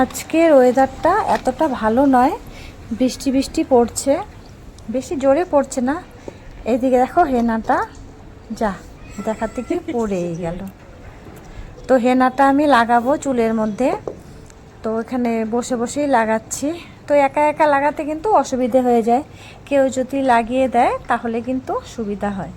আজকের ওয়েদারটা এতটা ভালো নয়। বৃষ্টি বৃষ্টি পড়ছে। বেশি জোরে পড়ছে না। এইদিকে দেখো হেনাটা। যা, দেখাতে কি পড়েই গেল। তো হেনাটা আমি লাগাবো চুলের মধ্যে। তো এখানে বসে বসেই লাগাচ্ছি। তো একা একা লাগাতে কিন্তু অসুবিধে হয়ে যায়। কেউ যদি লাগিয়ে দেয়, তাহলে কিন্তু সুবিধা হয়।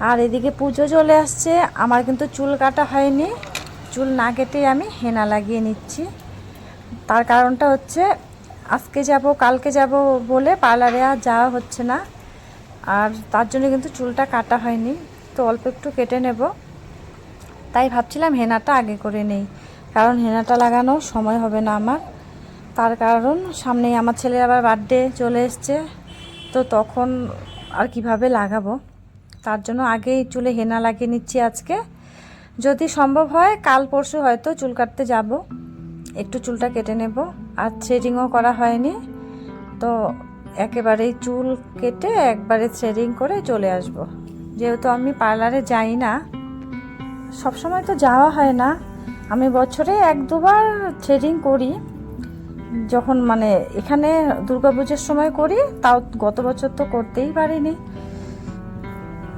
আর এদিকে পুজো চলে আসছে। আমার কিন্তু চুল কাটা হয়নি। চুল না কেটে আমি হেনা লাগিয়ে নিচ্ছি। তার কারণটা হচ্ছে আজকে যাব, কালকে যাব বলে পার্লারে আর যাওয়া হচ্ছে না। আর তার জন্য কিন্তু চুলটা কাটা হয়নি, তো অল্প একটু কেটে নেব। তাই ভাবছিলাম হেনাটা আগে করে নেই, কারণ হেনাটা লাগানো সময় হবে না আমার। তার কারণ সামনেই আমার ছেলের আবার বার্থডে চলে এসছে, তো তখন আর কীভাবে লাগাবো? তার জন্য আগেই চুলে হেনা লাগিয়ে নিচ্ছি আজকে। যদি সম্ভব হয়, কাল পরশু হয়তো চুল কাটতে যাব। একটু চুলটা কেটে নেব। আর থ্রেডিংও করা হয়নি। তো একেবারেই চুল কেটে একবারে থ্রেডিং করে চলে আসব। যেহেতু আমি পার্লারে যাই না, সবসময় তো যাওয়া হয় না। আমি বছরে এক দুবার থ্রেডিং করি। যখন মানে এখানে দুর্গাপুজোর সময় করি, তাও গত বছর তো করতেই পারিনি।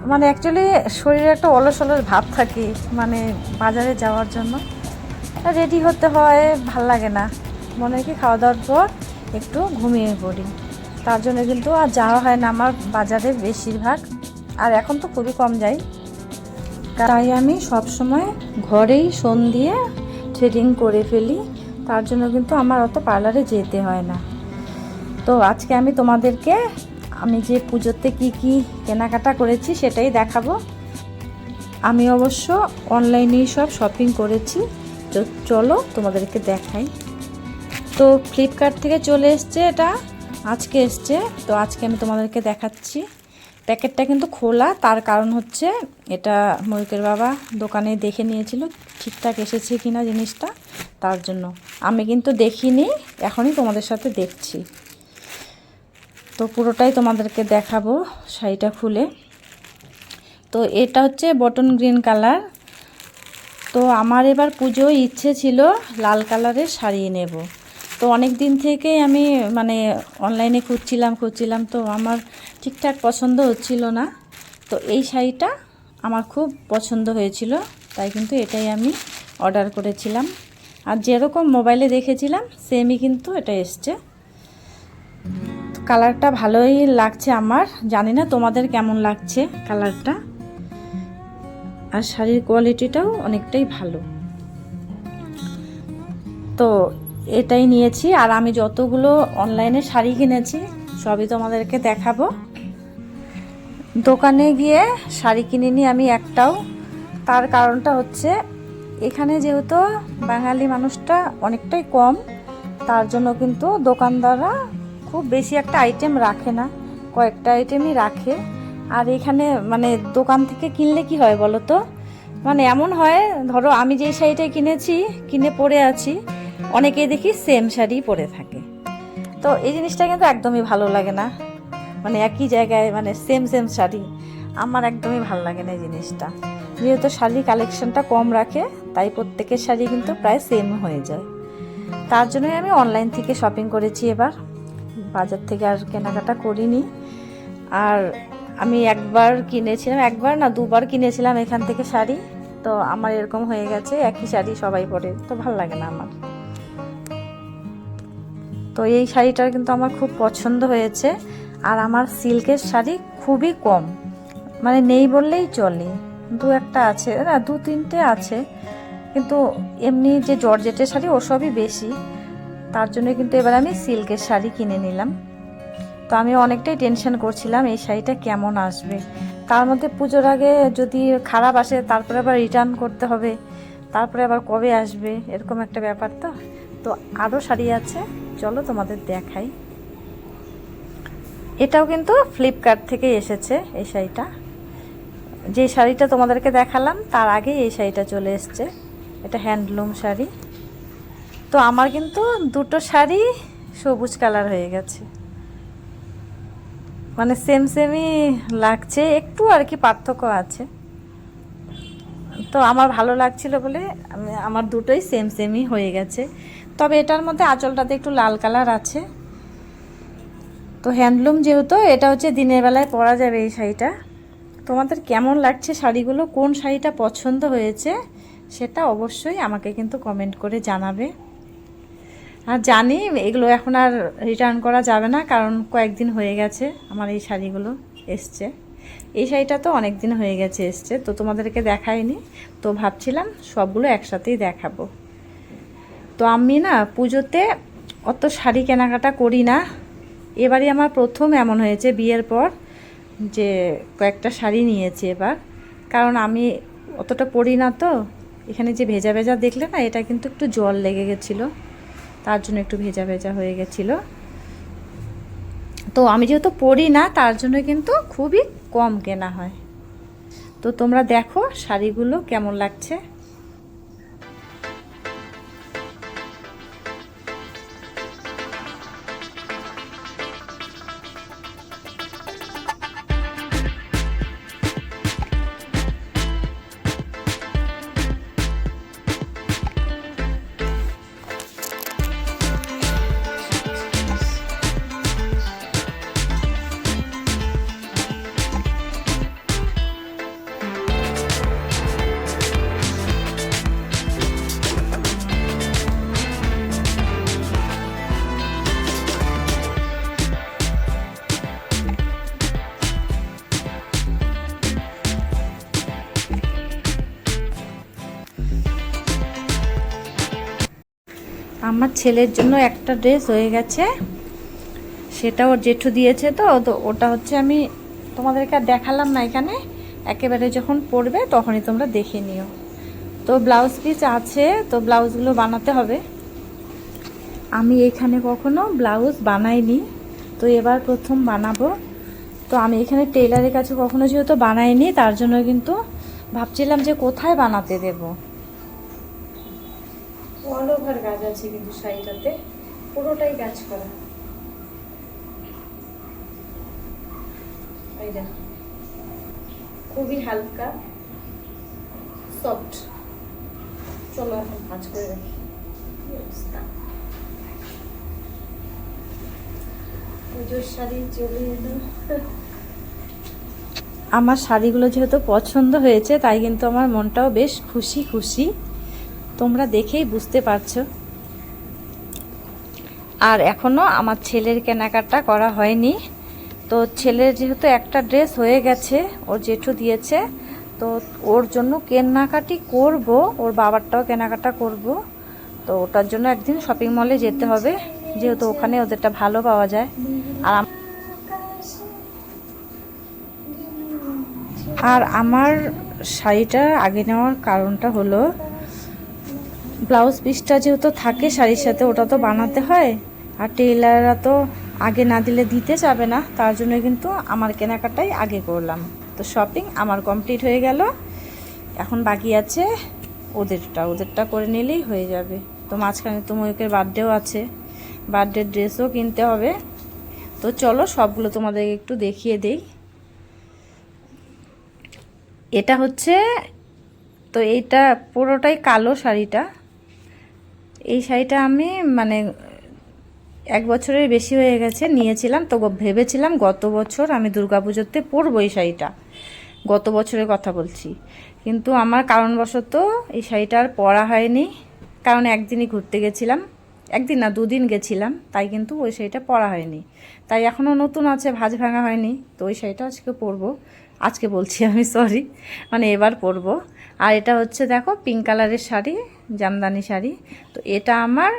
মানে অ্যাকচুয়ালি শরীরে একটা অলস অলস ভাব থাকে মানে বাজারে যাওয়ার জন্য। রেডি হতে হয়, ভালো লাগে না। মনে কি খাওয়া দাওয়ার পর একটু ঘুমিয়ে পড়ি। তার জন্য কিন্তু আর যাওয়া হয় না আমার বাজারে বেশিরভাগ। আর এখন তো খুবই কম যাই। তাই আমি সব সময় ঘরেই সোন দিয়ে থ্রেডিং করে ফেলি। তার জন্য কিন্তু আমার অত পার্লারে যেতে হয় না। তো আজকে আমি তোমাদেরকে আমি যে পুজোতে কি কি কেনাকাটা করেছি সেটাই দেখাবো। আমি অবশ্য অনলাইনেই সব শপিং করেছি। তো চলো তোমাদেরকে দেখাই। তো ফ্লিপকার্ট থেকে চলে এসছে এটা, আজকে এসছে। তো আজকে আমি তোমাদেরকে দেখাচ্ছি। প্যাকেটটা কিন্তু খোলা, তার কারণ হচ্ছে এটা ময়ূকের বাবা দোকানে দেখে নিয়েছিল, ঠিকঠাক এসেছে কিনা জিনিসটা, তার জন্য। আমি কিন্তু দেখিনি, এখনই তোমাদের সাথে দেখছি। তো পুরোটাই তোমাদেরকে দেখাবো শাড়িটা খুলে। তো এটা হচ্ছে বটন গ্রিন কালার তো আমার এবার পুজো ইচ্ছে ছিল লাল কালারের শাড়ি নেব। তো অনেক দিন থেকেই আমি মানে অনলাইনে খুঁজছিলাম খুঁজছিলাম, তো আমার ঠিকঠাক পছন্দ হচ্ছিল না। তো এই শাড়িটা আমার খুব পছন্দ হয়েছিল, তাই কিন্তু এটাই আমি অর্ডার করেছিলাম। আর যেরকম মোবাইলে দেখেছিলাম সেমই কিন্তু এটা এসছে। কালারটা ভালোই লাগছে আমার। জানি না তোমাদের কেমন লাগছে কালারটা আর শাড়ির কোয়ালিটিটাও অনেকটাই ভালো। তো এটাই নিয়েছি, আর আমি যতগুলো অনলাইনে শাড়ি কিনেছি, সবই তোমাদেরকে দেখাবো। দোকানে গিয়ে শাড়ি কিনিনি আমি একটাও। তার কারণটা হচ্ছে, এখানে যেহেতু বাঙালি মানুষটা অনেকটাই কম, তার জন্য কিন্তু দোকানদাররা খুব বেশি একটা আইটেম রাখে না। কয়েকটা আইটেমই রাখে। আর এখানে মানে দোকান থেকে কিনলে কি হয় বলো তো? মানে এমন হয়, ধরো আমি যেই শাড়িটা কিনেছি, কিনে পরে আছি, অনেকেই দেখি সেম শাড়ি পরে থাকে। তো এই জিনিসটা কিন্তু একদমই ভালো লাগে না। মানে একই জায়গায় মানে সেম সেম শাড়ি। আমার একদমই ভালো লাগে না এই জিনিসটা। যেহেতু শাড়ি কালেকশনটা কম রাখে, তাই প্রত্যেকের শাড়ি কিন্তু প্রায় সেম হয়ে যায়। তার জন্যই আমি অনলাইন থেকে শপিং করেছি এবার। বাজার থেকে আর কেনাকাটা করিনি। আর আমি একবার কিনেছিলাম, একবার না, দুবার কিনেছিলাম এখান থেকে শাড়ি। তো আমার এরকম হয়ে গেছে, একই শাড়ি সবাই পরে, তো ভালো লাগে না আমার। তো এই শাড়িটার কিন্তু আমার খুব পছন্দ হয়েছে। আর আমার সিল্কের শাড়ি খুবই কম মানে নেই বললেই চলে। দু একটা আছে, না, দু তিনটে আছে। কিন্তু এমনি যে জর্জেটের শাড়ি ওসবই বেশি। তার জন্য কিন্তু এবার আমি সিল্কের শাড়ি কিনে নিলাম। তো আমি অনেকটাই টেনশন করছিলাম, এই শাড়িটা কেমন আসবে? তার মধ্যে পুজোর আগে যদি খারাপ আসে, তারপরে আবার রিটার্ন করতে হবে। তারপরে আবার কবে আসবে? এরকম একটা ব্যাপার তো। তো আরও শাড়ি আছে, চলো তোমাদের দেখাই। এটাও কিন্তু ফ্লিপকার্ট থেকে এসেছে এই শাড়িটা। যে শাড়িটা তোমাদেরকে দেখালাম, তার আগে এই শাড়িটা চলে এসছে। এটা হ্যান্ডলুম শাড়ি। তো আমার কিন্তু দুটো শাড়ি সবুজ কালার হয়ে গেছে। মানে সেম সেমই লাগছে। একটু আর কি পার্থক্য আছে। তো আমার ভালো লাগছিল বলে আমি, আমার দুটোই সেম সেমই হয়ে গেছে। তবে এটার মধ্যে আঁচলটাতে একটু লাল কালার আছে। তো হ্যান্ডলুম যেহেতু, এটা হচ্ছে দিনের বেলায় পরা যাবে এই শাড়িটা। তোমাদের কেমন লাগছে শাড়িগুলো? কোন শাড়িটা পছন্দ হয়েছে? সেটা অবশ্যই আমাকে কিন্তু কমেন্ট করে জানাবে। আর জানি, এগুলো এখন আর রিটার্ন করা যাবে না, কারণ কয়েকদিন হয়ে গেছে আমার এই শাড়িগুলো এসছে। এই শাড়িটা তো অনেক দিন হয়ে গেছে এসছে, তো তোমাদেরকে দেখাইনি। তো ভাবছিলাম সবগুলো একসাথেই দেখাবো। তো আমি না পুজোতে অত শাড়ি কেনাকাটা করি না। এবারই আমার প্রথম এমন হয়েছে বিয়ের পর যে কয়েকটা শাড়ি নিয়েছি এবার। কারণ আমি অতটা পরি না তো, এখানে যে ভেজা ভেজা দেখলে না, এটা কিন্তু একটু জল লেগে গেছিল। তার জন্য একটু ভেজা ভেজা হয়ে গেছিল। তো আমি যেহেতু পরি না, তার জন্য কিন্তু খুবই কম কেনা হয়। তো তোমরা দেখো শাড়িগুলো কেমন লাগছে। আমার ছেলের জন্য একটা ড্রেস হয়ে গেছে। সেটা ওর জেঠু দিয়েছে তো তো ওটা হচ্ছে আমি তোমাদেরকে আর দেখালাম না এখানে। একেবারে যখন পড়বে তখনই তোমরা দেখে নিও। তো ব্লাউজ পিস আছে, তো ব্লাউজগুলো বানাতে হবে। আমি এখানে কখনো ব্লাউজ বানাইনি, তো এবার প্রথম বানাবো। তো আমি এখানে টেলারের কাছে কখনো যেহেতু বানাইনি, তার জন্য কিন্তু ভাবছিলাম যে কোথায় বানাতে দেবো? অল ওভার গাছ আছে কিন্তু শাড়িটাতে পুরোটাই গাছ করা। খুবই হালকা সফট চলো এখন ভাজ করে রাখি। পুজোর শাড়ি চলে এলো। আমার শাড়িগুলো যেহেতু পছন্দ হয়েছে, তাই কিন্তু আমার মনটাও বেশ খুশি খুশি। তোমরা দেখেই বুঝতে পারছ। আর এখনও আমার ছেলের কেনাকাটা করা হয়নি। তো ছেলের যেহেতু একটা ড্রেস হয়ে গেছে ওর জেঠু দিয়েছে, তো ওর জন্য কেনাকাটি করব, ওর বাবারটাও কেনাকাটা করব। তো ওটার জন্য একদিন শপিং মলে যেতে হবে, যেহেতু ওখানে ওদেরটা ভালো পাওয়া যায়। আর আর আমার শাড়িটা আগে নেওয়ার কারণটা হলো ব্লাউজ পিসটা যেহেতু থাকে, শাড়ির সাথে ওটা তো বানাতে হয়। আর টেলাররা তো আগে না দিলে দিতে যাবে না, তার জন্য কিন্তু আমার কেনাকাটাই আগে করলাম। তো শপিং আমার কমপ্লিট হয়ে গেল। এখন বাকি আছে ওদেরটা ওদেরটা করে নিলেই হয়ে যাবে। তো মাঝখানে তো ময়ূকের বার্থডেও আছে বার্থডে ড্রেসও কিনতে হবে। তো চলো সবগুলো তোমাদেরকে একটু দেখিয়ে দেই। এটা হচ্ছে, তো এইটা পুরোটাই কালো শাড়িটা। এই শাড়িটা আমি মানে এক বছরের বেশি হয়ে গেছে নিয়েছিলাম। তো ভেবেছিলাম গত বছর আমি দুর্গাপুজোতে পরবো এই শাড়িটা। গত বছরের কথা বলছি। কিন্তু আমার কারণবশত এই শাড়িটা আর পরা হয়নি। কারণ একদিনই ঘুরতে গেছিলাম। একদিন না, দুদিন গেছিলাম। তাই কিন্তু ওই শাড়িটা পরা হয়নি। তাই এখনও নতুন আছে, ভাজ ভাঙা হয়নি। তো ওই শাড়িটা আজকে পরবো। আজকে বলছি, আমি সরি মানে এবার পরবো। আর এটা হচ্ছে, দেখো পিঙ্ক কালারের শাড়ি। জামদানি শাড়ি। তো এটা আমার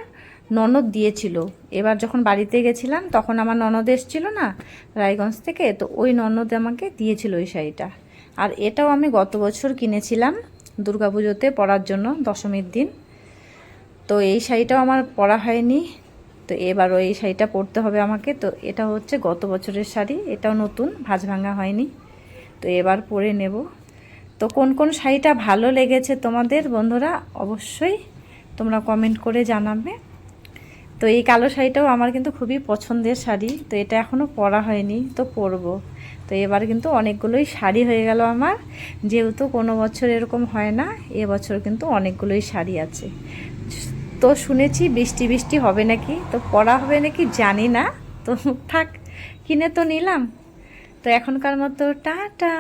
ননদ দিয়েছিল। এবার যখন বাড়িতে গেছিলাম, তখন আমার ননদ এসেছিল না রায়গঞ্জ থেকে, তো ওই ননদ আমাকে দিয়েছিল ওই শাড়িটা। আর এটাও আমি গত বছর কিনেছিলাম দুর্গাপুজোতে পরার জন্য দশমীর দিন। তো এই শাড়িটাও আমার পরা হয়নি। তো এবার ওই শাড়িটা পরতে হবে আমাকে। তো এটা হচ্ছে গত বছরের শাড়ি। এটাও নতুন, ভাঁজ ভাঙা হয়নি। তো এবার পরে নেব। তো কোন কোন শাড়িটা ভালো লেগেছে তোমাদের বন্ধুরা অবশ্যই তোমরা কমেন্ট করে জানাবে। তো এই কালো শাড়িটাও আমার কিন্তু খুবই পছন্দের শাড়ি, তো এটা এখনও পরা হয়নি, তো পরবো। তো এবার কিন্তু অনেকগুলোই শাড়ি হয়ে গেল আমার, যেহেতু কোনো বছর এরকম হয় না এবছর কিন্তু অনেকগুলোই শাড়ি আছে। তো শুনেছি বৃষ্টি বৃষ্টি হবে নাকি, তো পরা হবে নাকি জানি না, তো থাক, কিনে তো নিলাম। তো এখনকার মতো টাটা।